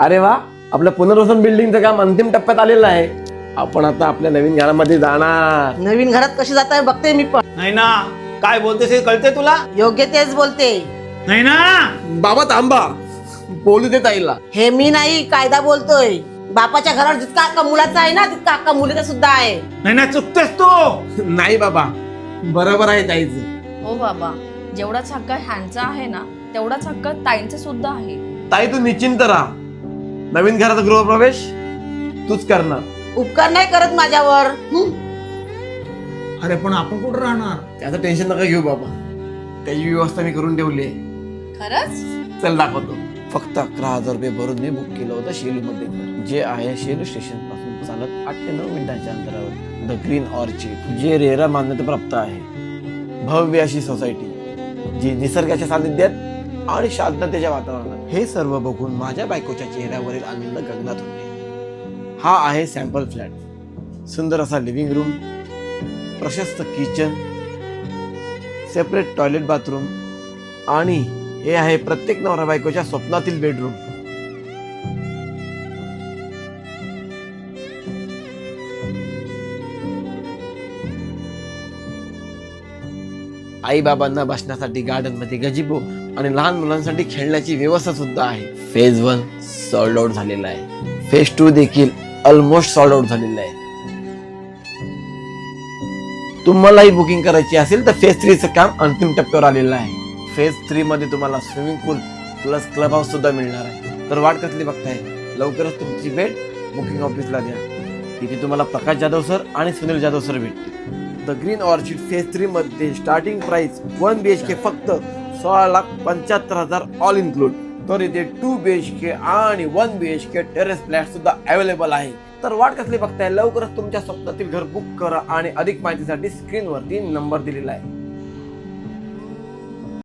अरे वा आपलं पुनर्वसन बिल्डिंगचं काम अंतिम टप्प्यात आलेलं आहे. आपण आता आपल्या नवीन घरामध्ये जाणार. नवीन घरात कशी जात आहे बघते मी पण. नाही ना काय बोलतेस हे कळते तुला? योग्य तेच बोलते. नाही ना? बाबा थांबा बोलू दे ताईला. हे मी नाही कायदा बोलतोय. बापाच्या घरावर जितका हक्क मुलाचा आहे ना तितका हक्क मुलीचा सुद्धा आहे. नाही ना चुकतेस तू. नाही बाबा बरोबर आहे ताईचं. हो बाबा जेवढाच हक्क ह्यांचा आहे ना तेवढाच हक्क ताईंचा सुद्धा आहे. ताई तू निश्चिंत राहा. नवीन घराचा गृहप्रवेश? तूच करणार. उपकार नाही करत माझ्यावर. हं? अरे पण आपण कुठं राहणार? त्याचं टेन्शन नका घेऊ बाबा. त्याची व्यवस्था मी करून ठेवली आहे. खरंच? चल दाखवतो. फक्त अकरा हजार रुपये भरून मी बुक केलं होतं शेलू मध्ये घर जे आहे शेलू स्टेशनपासून चालत आठ ते नऊ मिनिटांच्या अंतरावर. द ग्रीन ऑर्चिड जे रेरा मान्यता प्राप्त आहे. भव्य अशी सोसायटी जी निसर्गाच्या सानिध्यात आणि शांततेच्या वातावरणात. हे सर्व बघून माझ्या बायकोच्या चेहऱ्यावरील आनंद गगनात होते. हा आहे सॅम्पल फ्लॅट सुंदर असा लिव्हिंग रूम प्रशस्त किचन सेपरेट टॉयलेट बाथरूम आणि हे आहे प्रत्येक नवरा बायकोच्या स्वप्नातील बेडरूम आई बाबांना बसण्यासाठी गार्डनमध्ये गजिबो आणि लहान मुलांसाठी खेळण्याची व्यवस्था सुद्धा आहे. फेज वन सॉल्ड आउट झालेला आहे. फेज टू देखील ऑलमोस्ट सॉल्ड आउट झालेला आहे. तुम्हालाही बुकिंग करायची असेल तर फेज थ्रीचं काम अंतिम टप्प्यावर आलेलं आहे. फेज थ्री मध्ये तुम्हाला swimming pool plus club house सुद्धा मिळणार आहे. तर वाट कसली बघताय? लवकरच तुमची भेट बुकिंग ऑफिसला द्या. तिथे तुम्हाला प्रकाश जाधव सर आणि सुनील जाधव सर भेटतील. The green orchid phase थ्रीमध्ये starting price one B H K फक्त सोळा लाख पंच्याहत्तर हजार ऑल इन्क्लूड तर इथे टू बी एच के आणि one B H K terrace flat सुद्धा अवेलेबल आहे. तर वाट कसली बघताय? लवकरच तुमच्या स्वप्नातील घर बुक करा आणि अधिक माहितीसाठी स्क्रीनवरती नंबर दिलेला आहे.